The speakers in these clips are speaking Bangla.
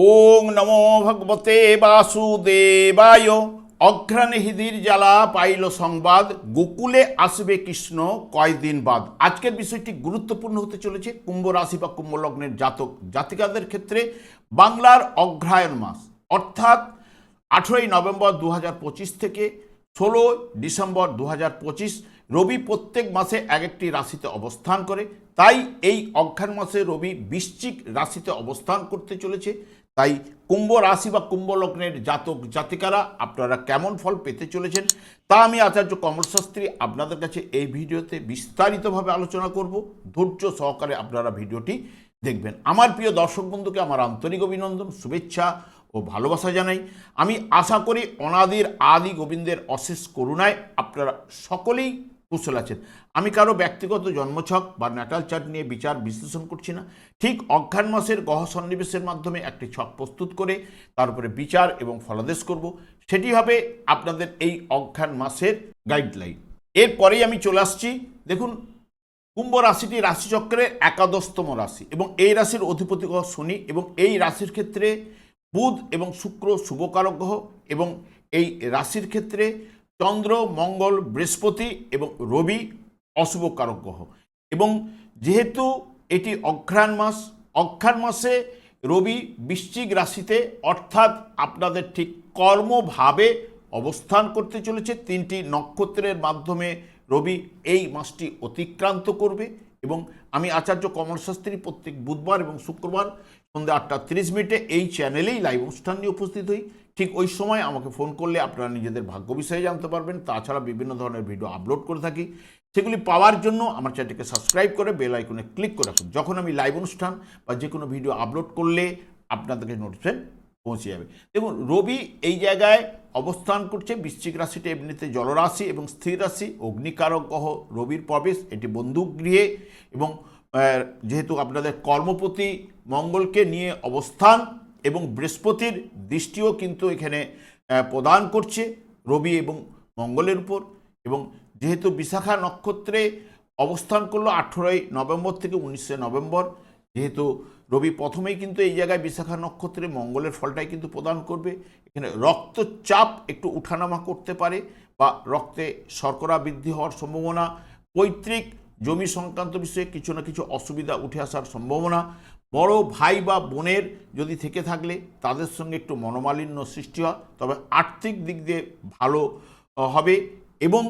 ওং নমো ভগবতে বাসুদেবায়। অঘ্রাণে হিদির জ্বালা পাইল সংবাদ, গোকুলে আসবে কৃষ্ণ কয়দিন বাদ। আজকের বিষয়টি গুরুত্বপূর্ণ হতে চলেছে কুম্ভ রাশি বা কুম্ভ লগ্নের জাতক জাতিকাদের ক্ষেত্রে বাংলার অগ্রহায়ণ মাস। অর্থাৎ আঠেরোই নভেম্বর দু হাজার পঁচিশ থেকে ষোলো ডিসেম্বর দু হাজার পঁচিশ রবি প্রত্যেক মাসে এক একটি রাশিতে অবস্থান করে। তাই এই অজ্ঞান মাসে রবি বৃশ্চিক রাশিতে অবস্থান করতে চলেছে। তাই কুম্ভ রাশি বা কুম্ভ লগ্নের জাতক জাতিকারা আপনারা কেমন ফল পেতে চলেছেন তা আমি আচার্য কমল শাস্ত্রী আপনাদের কাছে এই ভিডিওতে বিস্তারিতভাবে আলোচনা করব। ধৈর্য সহকারে আপনারা ভিডিওটি দেখবেন। আমার প্রিয় দর্শক বন্ধুকে আমার আন্তরিক অভিনন্দন, শুভেচ্ছা ও ভালোবাসা জানাই। আমি আশা করি অনাদির আদি গোবিন্দের অশেষ করুণায় আপনারা সকলেই কুশল আছেন। আমি কারও ব্যক্তিগত জন্মছক বা ন্যাটাল চার্ট নিয়ে বিচার বিশ্লেষণ করছি না। ঠিক অজ্ঞান মাসের গহ সন্নিবেশের মাধ্যমে একটি ছক প্রস্তুত করে তার উপরে বিচার এবং ফলাদেশ করব। সেটি হবে আপনাদের এই অজ্ঞান মাসের গাইডলাইন এরপরেই আমি চলে আসছি। দেখুন, কুম্ভ রাশিটি রাশিচক্রের একাদশতম রাশি এবং এই রাশির অধিপতি গ্রহ শনি এবং এই রাশির ক্ষেত্রে বুধ এবং শুক্র শুভকারক গ্রহ এবং এই রাশির ক্ষেত্রে চন্দ্র, মঙ্গল, বৃহস্পতি এবং রবি অশুভকারক গ্রহ। এবং যেহেতু এটি অঘ্রাণ মাস, অঘ্রাণ মাসে রবি বৃশ্চিক রাশিতে, অর্থাৎ আপনাদের ঠিক কর্মভাবে অবস্থান করতে চলেছে, তিনটি নক্ষত্রের মাধ্যমে রবি এই মাসটি অতিক্রান্ত করবে। এবং আমি আচার্য কমল শাস্ত্রী প্রত্যেক বুধবার এবং শুক্রবার সন্ধ্যা আটটা তিরিশ মিনিটে এই চ্যানেলেই লাইভ অনুষ্ঠান নিয়ে উপস্থিত হই। ঠিক ওই সময় আমাকে ফোন করলে আপনারা নিজেদের ভাগ্য বিষয়ে জানতে পারবেন। তাছাড়া বিভিন্ন ধরনের ভিডিও আপলোড করে থাকি। সেগুলি পাওয়ার জন্য আমার চ্যানেলটিকে সাবস্ক্রাইব করে বেল আইকনে ক্লিক করে রাখুন। যখন আমি লাইভ অনুষ্ঠান বা যে কোনো ভিডিও আপলোড করলে আপনাদেরকে নোটিফিকেশন পৌঁছে যাবে। দেখুন, রবি এই জায়গায় অবস্থান করছে বৃশ্চিক রাশিটা এমনিতে জলরাশি এবং স্থির রাশি, অগ্নিকারক গ্রহ, রবির প্রবেশ, এটি বন্দুক গৃহে এবং যেহেতু আপনাদের কর্মপতি মঙ্গলকে নিয়ে অবস্থান এবং বৃহস্পতির দৃষ্টিও কিন্তু এখানে প্রদান করছে রবি এবং মঙ্গলের উপর। এবং যেহেতু বিশাখা নক্ষত্রে অবস্থান করল আঠেরোই নভেম্বর থেকে উনিশে নভেম্বর, যেহেতু রবি প্রথমেই কিন্তু এই জায়গায় বিশাখা নক্ষত্রে মঙ্গলের ফলটাই কিন্তু প্রদান করবে। এখানে রক্তচাপ একটু উঠানামা করতে পারে বা রক্তে শর্করা বৃদ্ধি হওয়ার সম্ভাবনা, পৈতৃক জমি সংক্রান্ত বিষয়ে কিছু না কিছু অসুবিধা উঠে আসার সম্ভাবনা বড় ভাই বা বোনের যদি থেকে থাকলে তাদের সঙ্গে একটু মনোমালিন্য সৃষ্টি হয়, তবে আর্থিক দিক দিয়ে ভালো হবে এবং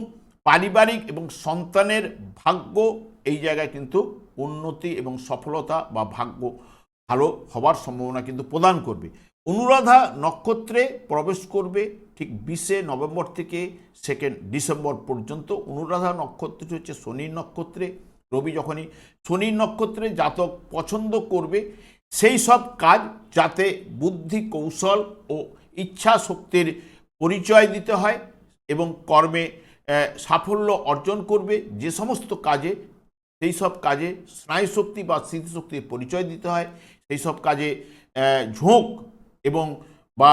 পারিবারিক এবং সন্তানের ভাগ্য এই জায়গায় কিন্তু উন্নতি এবং সফলতা বা ভাগ্য ভালো হবার সম্ভাবনা কিন্তু প্রদান করবে। অনুরাধা নক্ষত্রে প্রবেশ করবে ঠিক বিশে নভেম্বর থেকে সেকেন্ড ডিসেম্বর পর্যন্ত। অনুরাধা নক্ষত্রটি হচ্ছে শনির নক্ষত্রে। রবি যখনই শনির নক্ষত্রে জাতক পছন্দ করবে, সেই সব কাজ যাতে বুদ্ধি, কৌশল ও ইচ্ছা শক্তির পরিচয় দিতে হয় এবং কর্মে সাফল্য অর্জন করবে, যে সমস্ত কাজে, সেই সব কাজে স্নায়ুশক্তি বা স্মৃতিশক্তির পরিচয় দিতে হয়, সেই সব কাজে ঝোঁক এবং বা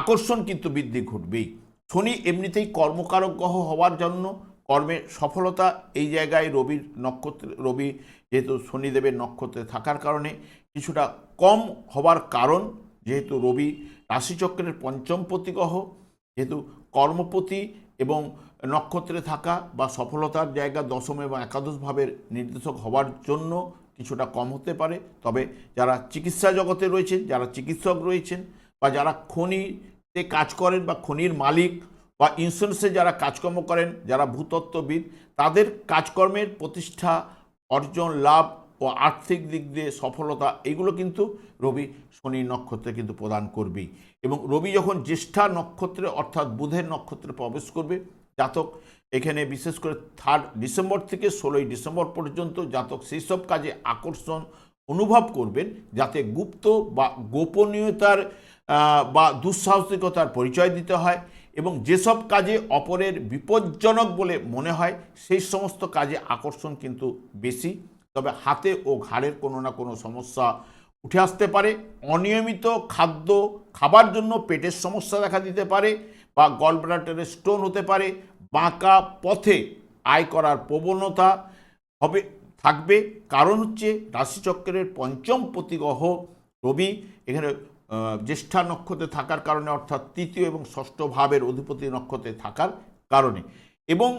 আকর্ষণ কিন্তু বৃদ্ধি ঘটবেই। শনি এমনিতেই কর্মকারক গ্রহ হওয়ার জন্য কর্মে সফলতা এই জায়গায় রবির নক্ষত্র, রবি যেহেতু শনিদেবের নক্ষত্রে থাকার কারণে কিছুটা কম হবার কারণ, যেহেতু রবি রাশিচক্রের পঞ্চমপতি গ্রহ যেহেতু কর্মপতি এবং নক্ষত্রে থাকা বা সফলতার জায়গা দশম এবং একাদশ ভাবের নির্দেশক হওয়ার জন্য কিছুটা কম হতে পারে। তবে যারা চিকিৎসা জগতে রয়েছেন, যারা চিকিৎসক রয়েছেন বা যারা খনিতে কাজ করেন বা খনির মালিক বা ইন্স্যুরেন্সে যারা কাজকর্ম করেন, যারা ভূতত্ত্ববিদ, তাদের কাজকর্মের প্রতিষ্ঠা, অর্জন, লাভ ও আর্থিক দিক দিয়ে সফলতা, এগুলো কিন্তু রবি শনি নক্ষত্রে কিন্তু প্রদান করবেই। এবং রবি যখন জ্যেষ্ঠা নক্ষত্রে অর্থাৎ বুধের নক্ষত্রে প্রবেশ করবে, জাতক, এখানে বিশেষ করে থার্ড ডিসেম্বর থেকে ষোলোই ডিসেম্বর পর্যন্ত জাতক সেই সব কাজে আকর্ষণ অনুভব করবেন, যাতে গুপ্ত বা গোপনীয়তার বা দুঃসাহসিকতার পরিচয় দিতে হয়। এবং যেসব কাজে অপরের বিপজ্জনক বলে মনে হয়, সেই সমস্ত কাজে আকর্ষণ কিন্তু বেশি। তবে হাতে ও ঘাড়ের কোনো না কোনো সমস্যা উঠে আসতে পারে। অনিয়মিত খাদ্য খাবার জন্য পেটের সমস্যা দেখা দিতে পারে বা গলব্লাডারের স্টোন হতে পারে। বাঁকা পথে আয় করার প্রবণতা হবে, থাকবে। কারণ হচ্ছে রাশিচক্রের পঞ্চম প্রতিগ্রহ রবি। এখানে জ্যেষ্ঠা নক্ষত্রে থাকার কারণে, অর্থাৎ তৃতীয় এবং ষষ্ঠ ভাবের অধিপতি নক্ষত্রে থাকার কারণে। এবং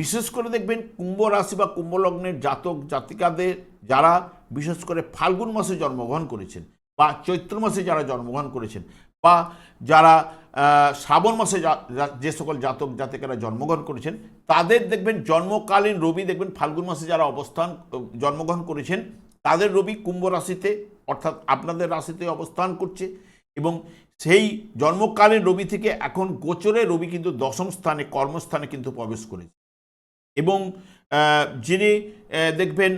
বিশেষ করে দেখবেন, কুম্ভ রাশি বা কুম্ভ লগ্নের জাতক জাতিকাদের যারা বিশেষ করে ফাল্গুন মাসে জন্মগ্রহণ করেছেন বা চৈত্র মাসে যারা জন্মগ্রহণ করেছেন বা যারা শ্রাবণ মাসে যে সকল জাতক জাতিকারা জন্মগ্রহণ করেছেন, তাদের দেখবেন জন্মকালীন রবি দেখবেন ফাল্গুন মাসে যারা অবস্থান, জন্মগ্রহণ করেছেন তাদের রবি কুম্ভ রাশিতে, অর্থাৎ আপনাদের রাশিতে অবস্থান করছে এবং সেই জন্মকালীন রবি থেকে এখন গোচরে রবি কিন্তু দশম স্থানে, কর্মস্থানে কিন্তু প্রবেশ করেছে। এবং যিনি দেখবেন,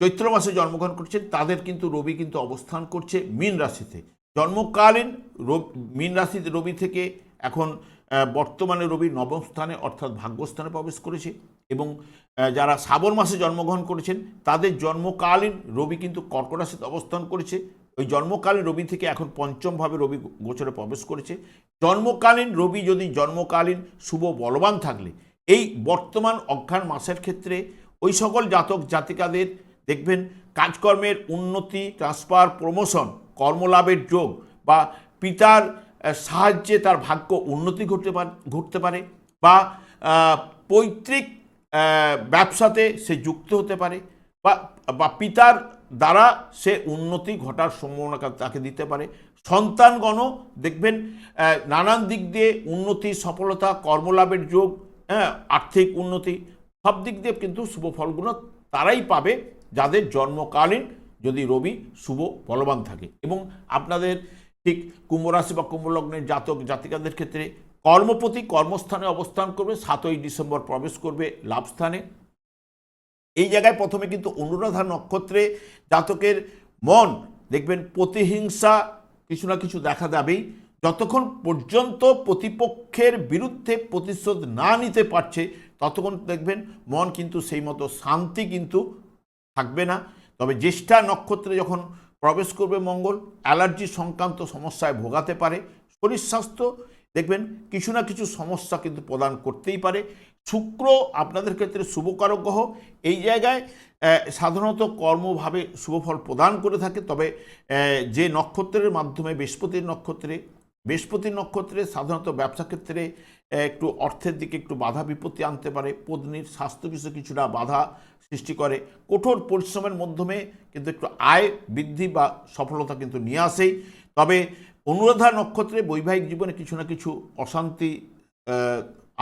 চৈত্র মাসে জন্মগ্রহণ করছেন, তাদের কিন্তু রবি কিন্তু অবস্থান করছে মীন রাশিতে। জন্মকালীন রবি, মীন রাশিতে রবি থেকে এখন বর্তমানে রবি নবম স্থানে, অর্থাৎ ভাগ্যস্থানে প্রবেশ করেছে এবং যারা শ্রাবণ মাসে জন্মগ্রহণ করেছেন, তাদের জন্মকালীন রবি কিন্তু কর্কট অবস্থান করেছে। ওই জন্মকালীন রবি থেকে এখন পঞ্চমভাবে রবি গোচরে প্রবেশ করেছে। জন্মকালীন রবি যদি জন্মকালীন শুভ বলবান থাকলে, এই বর্তমান অজ্ঞান মাসের ক্ষেত্রে ওই সকল জাতক জাতিকাদের দেখবেন কাজকর্মের উন্নতি ট্রান্সফার প্রমোশন কর্মলাভের যোগ বা পিতার সাহায্যে তার ভাগ্য উন্নতি ঘটতে পারে ঘটতে পারে বা পৈতৃক ব্যবসাতে সে যুক্ত হতে পারে বা বা পিতার দ্বারা সে উন্নতি ঘটার সম্ভাবনা তাকে দিতে পারে। সন্তানগণও দেখবেন নানান দিক দিয়ে উন্নতি, সফলতা, কর্মলাভের যোগ হ্যাঁ আর্থিক উন্নতি, সব দিক দিয়ে কিন্তু শুভ ফলগুলো তারাই পাবে যাদের জন্মকালীন যদি রবি শুভ বলবান থাকে। এবং আপনাদের ঠিক কুম্ভ রাশি বা কুম্ভ লগ্নের জাতক জাতিকাদের ক্ষেত্রে কর্মপতি কর্মস্থানে অবস্থান করবে, সাতই ডিসেম্বর প্রবেশ করবে লাভস্থানে এই জায়গায় প্রথমে কিন্তু অনুরাধা নক্ষত্রে জাতকের মন, দেখবেন প্রতিহিংসা কিছু না কিছু দেখা যাবেই। যতক্ষণ পর্যন্ত প্রতিপক্ষের বিরুদ্ধে প্রতিশোধ না নিতে পারছে, ততক্ষণ দেখবেন মন কিন্তু সেই মতো শান্তি কিন্তু থাকবে না। তবে জ্যেষ্ঠা নক্ষত্রে যখন প্রবেশ করবে মঙ্গল, অ্যালার্জি সংক্রান্ত সমস্যায় ভোগাতে পারে, শরীর স্বাস্থ্য, দেখবেন কিছু না কিছু সমস্যা কিন্তু প্রদান করতেই পারে। শুক্র আপনাদের ক্ষেত্রে শুভকারক গ্রহ, এই জায়গায় সাধারণত কর্মভাবে শুভফল প্রদান করে থাকে, তবে যে নক্ষত্রের মাধ্যমে, বৃহস্পতির নক্ষত্রে বৃহস্পতির নক্ষত্রে সাধারণত ব্যবসা ক্ষেত্রে একটু অর্থের দিকে একটু বাধা বিপত্তি আনতে পারে। পত্নীর স্বাস্থ্য কিছু কিছুটা বাধা সৃষ্টি করে। কঠোর পরিশ্রমের মাধ্যমে কিন্তু একটু আয় বৃদ্ধি বা সফলতা কিন্তু নিয়ে আসেই তবে অনুরাধা নক্ষত্রে বৈবাহিক জীবনে কিছু না কিছু অশান্তি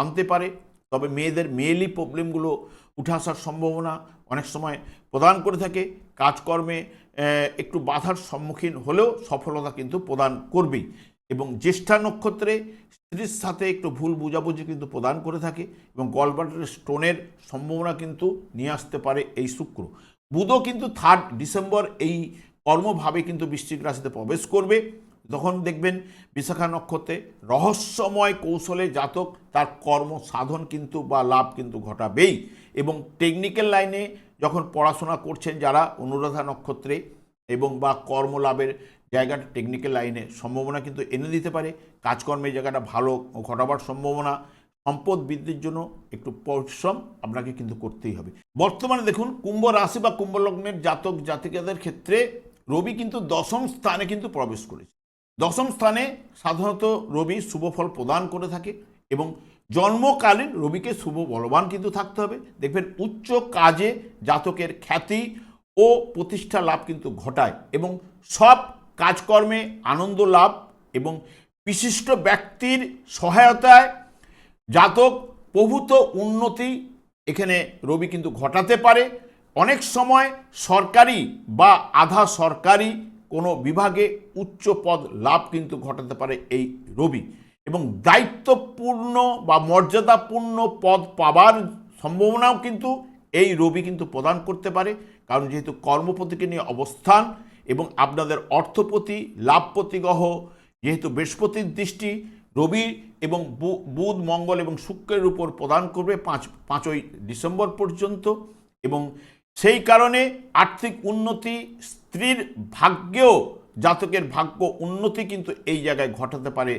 আনতে পারে। তবে মেয়েদের মেয়েলি প্রবলেমগুলো উঠে আসার সম্ভাবনা অনেক সময় প্রদান করে থাকে। কাজকর্মে একটু বাধার সম্মুখীন হলেও সফলতা কিন্তু প্রদান করবেই। এবং জ্যেষ্ঠা নক্ষত্রে স্ত্রীর সাথে একটু ভুল বুঝাবুঝি কিন্তু প্রদান করে থাকে এবং গলবাটের স্টোনের সম্ভাবনা কিন্তু নিয়ে আসতে পারে এই শুক্র। বুধও কিন্তু থার্ড ডিসেম্বর এই কর্মভাবে কিন্তু বৃশ্চিক রাশিতে প্রবেশ করবে। তখন দেখবেন বিশাখা নক্ষত্রে রহস্যময় কৌশলে জাতক তার কর্ম সাধন কিন্তু বা লাভ কিন্তু ঘটাবেই এবং টেকনিক্যাল লাইনে যখন পড়াশোনা করছেন যারা অনুরাধা নক্ষত্রে এবং বা কর্মলাভের জায়গাটা টেকনিক্যাল লাইনে সম্ভাবনা কিন্তু এনে দিতে পারে। কাজকর্মের জায়গাটা ভালো ঘটাবার সম্ভাবনা। সম্পদ বৃদ্ধির জন্য একটু পরিশ্রম আপনাকে কিন্তু করতেই হবে। বর্তমানে দেখুন, কুম্ভ রাশি বা কুম্ভ লগ্নের জাতক জাতিকাদের ক্ষেত্রে রবি কিন্তু দশম স্থানে কিন্তু প্রবেশ করেছে। দশম স্থানে সাধারণত রবি শুভ ফল প্রদান করে থাকে এবং জন্মকালীন রবিকে শুভ বলবান কিন্তু থাকতে হবে। দেখবেন, উচ্চ কাজে জাতকের খ্যাতি ও প্রতিষ্ঠা লাভ কিন্তু ঘটায় এবং সব কাজকর্মে আনন্দ লাভ এবং বিশিষ্ট ব্যক্তির সহায়তায় জাতক প্রভূত উন্নতি এখানে রবি কিন্তু ঘটাতে পারে। অনেক সময় সরকারি বা আধা সরকারি কোনো বিভাগে উচ্চ পদ লাভ কিন্তু ঘটাতে পারে এই রবি এবং দায়িত্বপূর্ণ বা মর্যাদাপূর্ণ পদ পাবার সম্ভাবনাও কিন্তু এই রবি কিন্তু প্রদান করতে পারে। কারণ যেহেতু কর্মপতিকে নিয়ে অবস্থান এবং আপনাদের অর্থপতি লাভপতি গ্রহ যেহেতু বৃহস্পতির দৃষ্টি রবি এবং বুধ, মঙ্গল এবং শুক্রের উপর প্রদান করবে পাঁচ, পাঁচই ডিসেম্বর পর্যন্ত এবং সেই কারণে আর্থিক উন্নতি স্ত্রীর ভাগ্যেও, জাতকের ভাগ্য উন্নতি কিন্তু এই জায়গায় ঘটাতে পারে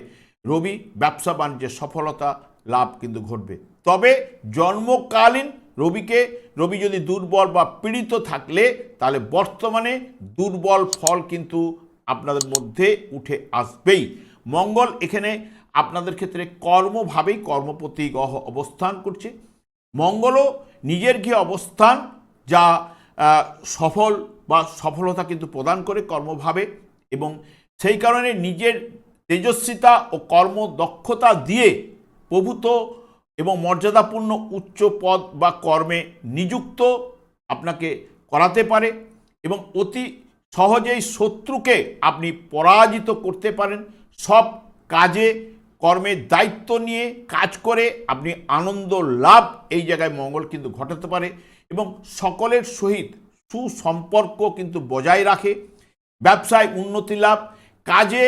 রবি। ব্যবসা বাণিজ্যের সফলতা, লাভ কিন্তু ঘটবে। তবে জন্মকালীন রবিকে, রবি যদি দুর্বল বা পীড়িত থাকলে, তাহলে বর্তমানে দুর্বল ফল কিন্তু আপনাদের মধ্যে উঠে আসবেই। মঙ্গল এখানে আপনাদের ক্ষেত্রে কর্মভাবেই কর্মপতি অবস্থান করছে। মঙ্গলও নিজের গৃহে অবস্থান যা সফল বা সফলতা কিন্তু প্রদান করে কর্মভাবে এবং সেই কারণে নিজের তেজস্বিতা ও কর্মদক্ষতা দিয়ে প্রভূত এবং মর্যাদাপূর্ণ উচ্চ পদ বা কর্মে নিযুক্ত আপনাকে করাতে পারে এবং অতি সহজেই শত্রুকে আপনি পরাজিত করতে পারেন। সব কাজে কর্মের দায়িত্ব নিয়ে কাজ করে আপনি আনন্দ লাভ এই জায়গায় মঙ্গল কিন্তু ঘটাতে পারে এবং সকলের সহিত সুসম্পর্ক কিন্তু বজায় রাখে। ব্যবসায় উন্নতি লাভ, কাজে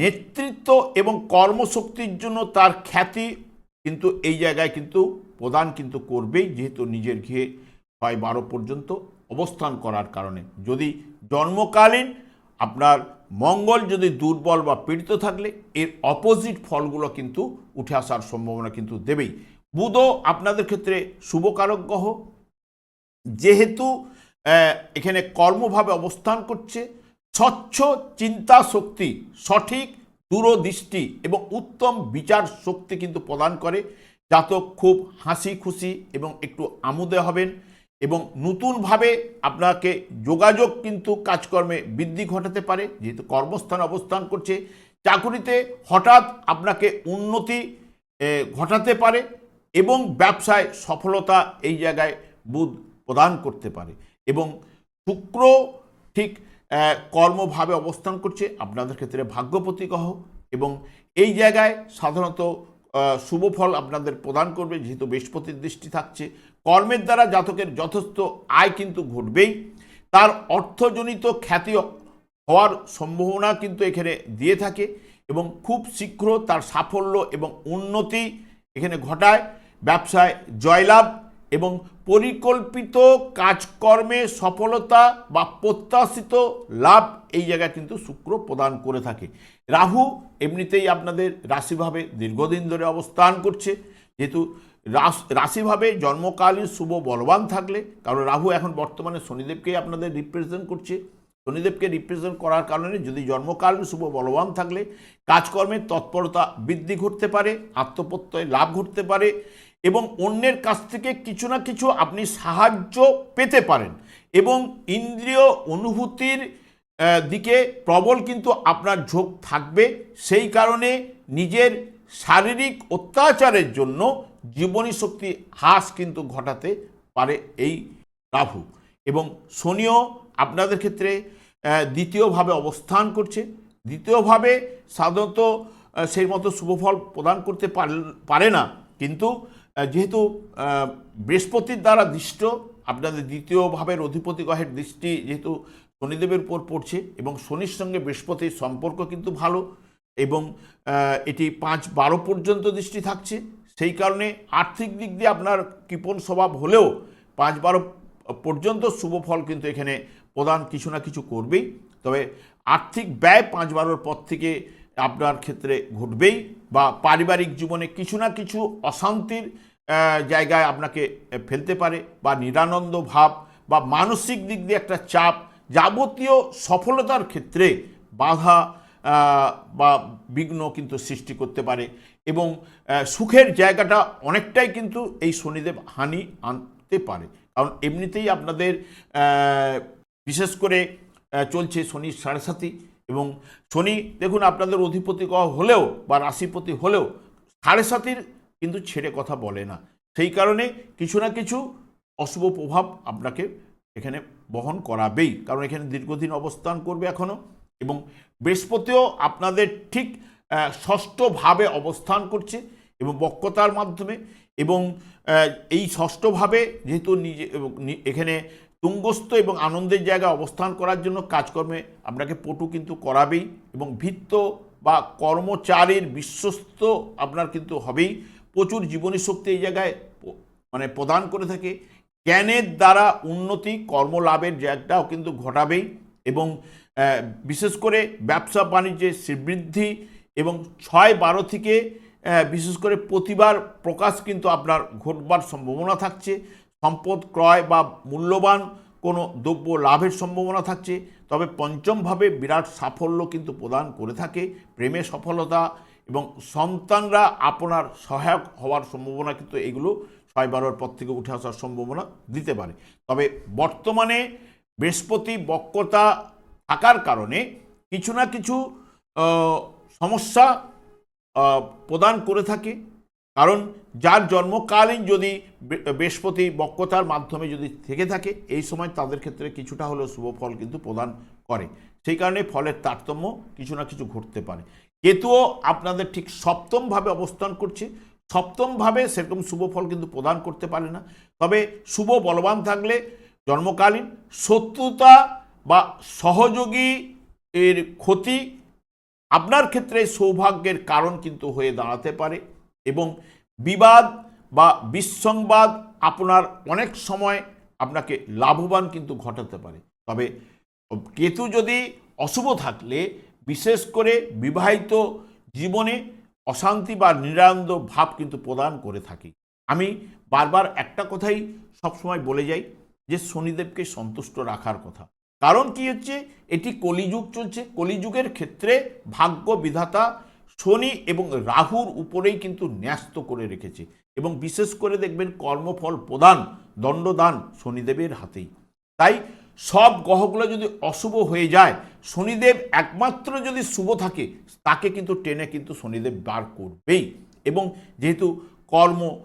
নেতৃত্ব এবং কর্মশক্তির জন্য তার খ্যাতি কিন্তু এই জায়গায় কিন্তু প্রদান কিন্তু করবেই, যেহেতু নিজের ঘিয়ে ছয় বারো পর্যন্ত অবস্থান করার কারণে। যদি জন্মকালীন আপনার মঙ্গল যদি দুর্বল বা পীড়িত থাকলে, এর অপোজিট ফলগুলো কিন্তু উঠে আসার সম্ভাবনা কিন্তু দেবেই। বুধও আপনাদের ক্ষেত্রে শুভকারক গ্রহ। যেহেতু এখানে কর্মভাবে অবস্থান করছে, স্বচ্ছ চিন্তা শক্তি সঠিক দূরদৃষ্টি এবং উত্তম বিচার শক্তি কিন্তু প্রদান করে। জাতক খুব হাসি খুশি এবং একটু আমোদে হবেন এবং নতুনভাবে আপনাকে যোগাযোগ কিন্তু কাজকর্মে বৃদ্ধি ঘটাতে পারে। যেহেতু কর্মস্থান অবস্থান করছে, চাকুরিতে হঠাৎ আপনাকে উন্নতি ঘটাতে পারে এবং ব্যবসায় সফলতা এই জায়গায় বুধ প্রদান করতে পারে। এবং শুক্র ঠিক কর্মভাবে অবস্থান করছে। আপনাদের ক্ষেত্রে ভাগ্যপতি গ্রহ এবং এই জায়গায় সাধারণত শুভ ফল আপনাদের প্রদান করবে, যেহেতু বৃহস্পতির দৃষ্টি থাকছে। কর্মের দ্বারা জাতকের যথেষ্ট আয় কিন্তু ঘটবেই। তার অর্থজনিত খ্যাতি হওয়ার সম্ভাবনা কিন্তু এখানে দিয়ে থাকে এবং খুব শীঘ্র তার সাফল্য এবং উন্নতি এখানে ঘটায়। ব্যবসায় জয়লাভ এবং পরিকল্পিত কাজকর্মে সফলতা বা প্রত্যাশিত লাভ এই জায়গায় কিন্তু শুক্র প্রদান করে থাকে। রাহু এমনিতেই আপনাদের রাশিভাবে দীর্ঘদিন ধরে অবস্থান করছে। যেহেতু রাশিভাবে জন্মকালীন শুভ বলবান থাকলে, কারণ রাহু এখন বর্তমানে শনিদেবকেই আপনাদের রিপ্রেজেন্ট করছে। শনিদেবকে রিপ্রেজেন্ট করার কারণে যদি জন্মকালীন শুভ বলবান থাকলে, কাজকর্মের তৎপরতা বৃদ্ধি ঘটতে পারে, আত্মপ্রত্যয় লাভ ঘটতে পারে। এবং অন্যের কাছ থেকে কিছু না কিছু আপনি সাহায্য পেতে পারেন। এবং ইন্দ্রিয় অনুভূতির দিকে প্রবল কিন্তু আপনার ঝোঁক থাকবে। সেই কারণে নিজের শারীরিক অত্যাচারের জন্য জীবনী শক্তি হ্রাস কিন্তু ঘটাতে পারে এই রাহু। এবং শনিও আপনাদের ক্ষেত্রে দ্বিতীয়ভাবে অবস্থান করছে। দ্বিতীয়ভাবে সাধারণত সেই মতো শুভফল প্রদান করতে পার- না। কিন্তু যেহেতু বৃহস্পতির দ্বারা দৃষ্ট, আপনাদের দ্বিতীয় ভাবের অধিপতি গ্রহের দৃষ্টি যেহেতু শনিদেবের উপর পড়ছে এবং শনির সঙ্গে বৃহস্পতির সম্পর্ক কিন্তু ভালো এবং এটি পাঁচ বারো পর্যন্ত দৃষ্টি থাকছে, সেই কারণে আর্থিক দিক দিয়ে আপনার কৃপণ স্বভাব হলেও পাঁচ বারো পর্যন্ত শুভ ফল কিন্তু এখানে প্রদান কিছু না কিছু করবেই। তবে আর্থিক ব্যয় পাঁচ বারোর পর থেকে আপনার ক্ষেত্রে ঘটবেই বা পারিবারিক জীবনে কিছু না কিছু অশান্তির জায়গায় আপনাকে ফেলতে পারে বা নিরানন্দ ভাব বা মানসিক দিক দিয়ে একটা চাপ যাবতীয় সফলতার ক্ষেত্রে বাধা বা বিঘ্ন কিন্তু সৃষ্টি করতে পারে এবং সুখের জায়গাটা অনেকটাই কিন্তু এই শনিদেব হানি আনতে পারে। কারণ এমনিতেই আপনাদের বিশেষ করে চলছে শনির সাড়ে সাথী এবং শনি, দেখুন আপনাদের অধিপতি হলেও বা রাশিপতি হলেও সাড়ে সাতির কিন্তু ছেড়ে কথা বলে না। সেই কারণে কিছু না কিছু অশুভ প্রভাব আপনাকে এখানে বহন করাবেই। কারণ এখানে দীর্ঘদিন অবস্থান করবে এখনও এবং বৃহস্পতিও আপনাদের ঠিক ষষ্ঠভাবে অবস্থান করছে এবং বক্রতার মাধ্যমে এবং এই ষষ্ঠভাবে যেহেতু নিজে এখানে তুঙ্গস্থ এবং আনন্দের জায়গায় অবস্থান করার জন্য কাজকর্মে আপনাকে পটু কিন্তু করাবেই এবং ভিত্ত বা কর্মচারীর বিশ্বস্ত আপনার কিন্তু হবেই। প্রচুর জীবনী শক্তি এই জায়গায় মানে প্রদান করে থাকে। জ্ঞানের দ্বারা উন্নতি, কর্মলাভের জায়গাটাও কিন্তু ঘটাবেই এবং বিশেষ করে ব্যবসা বাণিজ্যের শ্রীবৃদ্ধি এবং ছয় বারো থেকে বিশেষ করে প্রতিবার প্রকাশ কিন্তু আপনার ঘটবার সম্ভাবনা থাকছে। সম্পদ ক্রয় বা মূল্যবান কোনো দ্রব্য লাভের সম্ভাবনা থাকছে। তবে পঞ্চমভাবে বিরাট সাফল্য কিন্তু প্রদান করে থাকে। প্রেমে সফলতা এবং সন্তানরা আপনার সহায়ক হওয়ার সম্ভাবনা কিন্তু এগুলো ছয় বারোর পর থেকে উঠে আসার সম্ভাবনা দিতে পারে। তবে বর্তমানে বৃহস্পতি বক্রতা থাকার কারণে কিছু না কিছু সমস্যা প্রদান করে থাকে। কারণ যার জন্মকালীন যদি বৃহস্পতি বক্রতার মাধ্যমে যদি থেকে থাকে, এই সময় তাদের ক্ষেত্রে কিছুটা হলেও শুভ ফল কিন্তু প্রদান করে। সেই কারণে ফলের তারতম্য কিছু না কিছু ঘটতে পারে। কেতুও আপনাদের ঠিক সপ্তমভাবে অবস্থান করছে। সপ্তমভাবে সেরকম শুভ ফল কিন্তু প্রদান করতে পারে না। তবে শুভ বলবান থাকলে জন্মকালীন শত্রুতা বা সহযোগী এর ক্ষতি আপনার ক্ষেত্রে সৌভাগ্যের কারণ কিন্তু হয়ে দাঁড়াতে পারে এবং বিবাদ বা বিসংবাদ আপনার অনেক সময় আপনাকে লাভবান কিন্তু ঘটাতে পারে। তবে কেতু যদি অশুভ থাকলে বিশেষ করে বিবাহিত জীবনে অশান্তি বা নিরানন্দ ভাব কিন্তু প্রদান করে থাকি। আমি বারবার একটা কথাই সবসময় বলে যাই যে শনিদেবকে সন্তুষ্ট রাখার কথা। কারণ কি হচ্ছে? এটি কলিযুগ চলছে। কলিযুগের ক্ষেত্রে ভাগ্য বিধাতা শনি এবং রাহুর উপরেই কিন্তু ন্যস্ত করে রেখেছে এবং বিশেষ করে দেখবেন কর্মফল প্রদান, দণ্ডদান শনিদেবের হাতেই। তাই সব গ্রহগুলো যদি অশুভ হয়ে যায় শনিদেব একমাত্র যদি শুভ থাকে, তাকে কিন্তু টেনে কিন্তু শনিদেব বার করবেই। এবং যেহেতু কর্ম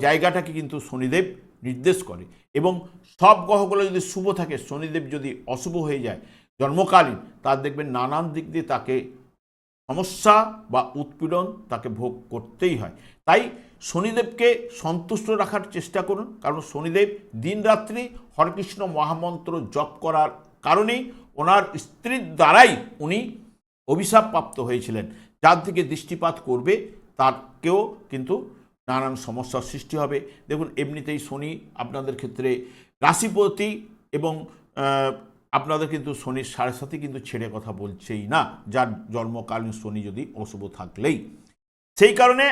জায়গাটাকে কিন্তু শনিদেব নির্দেশ করে। এবং সব গ্রহগুলো যদি শুভ থাকে, শনিদেব যদি অশুভ হয়ে যায় জন্মকালীন, তার দেখবেন নানান দিক দিয়ে তাকে সমস্যা বা উৎপীড়ন তাকে ভোগ করতেই হয়। তাই শনিদেবকে সন্তুষ্ট রাখার চেষ্টা করুন। কারণ শনিদেব দিনরাত্রি হরেকৃষ্ণ মহামন্ত্র জপ করার কারণেই ওনার স্ত্রীর দ্বারাই উনি অভিশাপ প্রাপ্ত হয়েছিলেন। যার দিকে দৃষ্টিপাত করবে তাকেও কিন্তু নানান সমস্যার সৃষ্টি হবে। দেখুন, এমনিতেই শনি আপনাদের ক্ষেত্রে রাশিপতি এবং আপনাদের কিন্তু শনির সাড়ে সাথে কিন্তু ছেড়ে কথা বলছেই না। যার জন্মকালীন শনি যদি অশুভ থাকলেই। সেই কারণে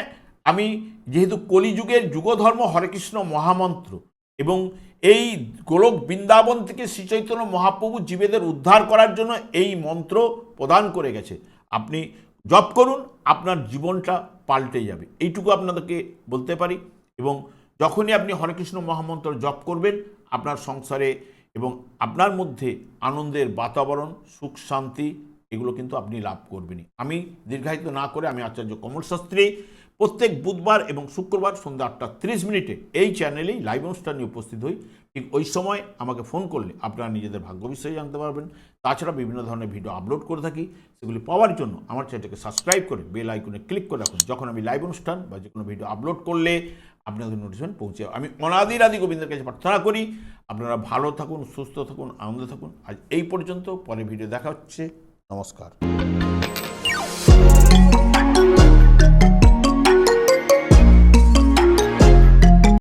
আমি যেহেতু কলিযুগের যুগধর্ম হরেকৃষ্ণ মহামন্ত্র এবং এই গোলক বৃন্দাবন থেকে শ্রীচৈতন্য মহাপ্রভু জীবেদের উদ্ধার করার জন্য এই মন্ত্র প্রদান করে গেছে। আপনি জপ করুন, আপনার জীবনটা পাল্টে যাবে। এইটুকু আপনাদেরকে বলতে পারি এবং যখনই আপনি হরেকৃষ্ণ মহামন্ত্র জপ করবেন, আপনার সংসারে এবং আপনার মধ্যে আনন্দের বাতাবরণ, সুখ, শান্তি, এগুলো কিন্তু আপনি লাভ করবেনই। আমি দীর্ঘায়িত না করে আমি আচার্য কমল শাস্ত্রী প্রত্যেক বুধবার এবং শুক্রবার সন্ধ্যা আটটা তিরিশ মিনিটে এই চ্যানেলেই লাইভ অনুষ্ঠান নিয়ে উপস্থিত হই। ঠিক ওই সময় আমাকে ফোন করলে আপনারা নিজেদের ভাগ্য বিষয়ে জানতে পারবেন। তাছাড়া বিভিন্ন ধরনের ভিডিও আপলোড করে থাকি। সেগুলি পাওয়ার জন্য আমার চ্যানেলটাকে সাবস্ক্রাইব করে বেল আইকনে ক্লিক করে রাখুন। যখন আমি লাইভ অনুষ্ঠান বা যে কোনো ভিডিও আপলোড করলে আপনাদের নোটিফিকেশন পৌঁছে। আমি অনাদির আদি গোবিন্দের কাছে প্রার্থনা করি, আপনারা ভালো থাকুন, সুস্থ থাকুন, আনন্দে থাকুন। আজ এই পর্যন্ত, পরে ভিডিও দেখা হচ্ছে। নমস্কার।